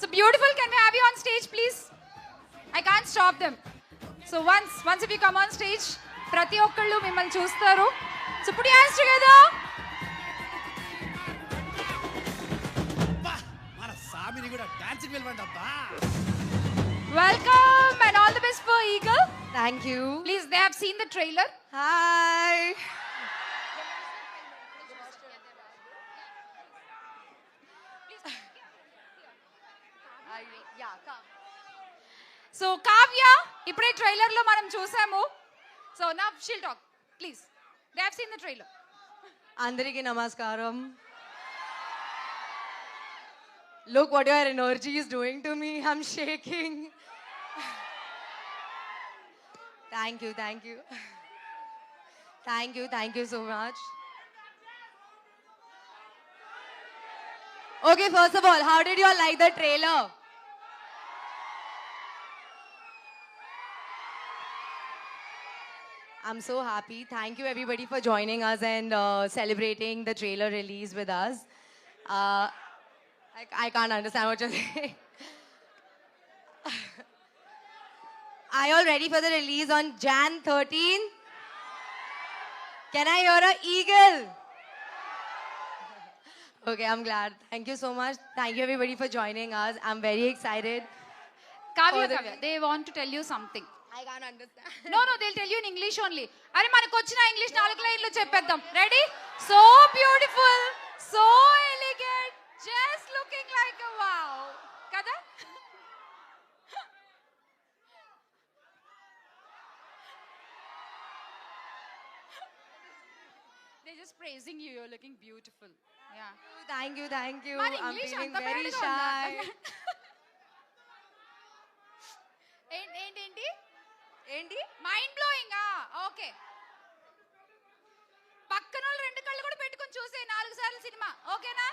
So beautiful. Can we have you on stage, please? I can't stop them. So once, once if you come on stage, ప్రతి ఒక్కళ్ళు మిమ్మల్ని చూస్తారు so put your hands together. అబ్బా, మన సామిని కూడా dancing వెళ్ళమండి అబ్బా Welcome and all the best for Eagle. Thank you. Please, they have seen the trailer. Hi. I, yeah, come. So Kavya ఇప్పుడే ట్రైలర్లో మనం చూసాము సో నా she'll talk please they have seen the trailer అందరికీ నమస్కారం Look what your energy is doing to me. I'm shaking. thank you, thank you. Thank you, thank you so much. Okay, first of all, how did you all like the trailer? I'm so happy. Thank you everybody for joining us and uh, celebrating the trailer release with us. Uh, I, I, can't understand what you're saying. Are you all ready for the release on Jan 13? Can I hear an eagle? Okay, I'm glad. Thank you so much. Thank you everybody for joining us. I'm very excited. Kavya, Kavya, they want to tell you something. I can't understand. No no they tell you in English only అరే మనకు వచ్చిన English నాలుగు లైన్లు చెప్పేద్దాం. Ready so beautiful so elegant just looking like a wow కదా? They just praising you you're looking beautiful yeah Thank you, thank you. మరి I'm ఏంటి? Mind blowing okay. పక్కన వాళ్ళు రెండు కళ్ళు కూడా పెట్టుకుని చూసే నాలుగు సార్లు సినిమా. ఓకేనా?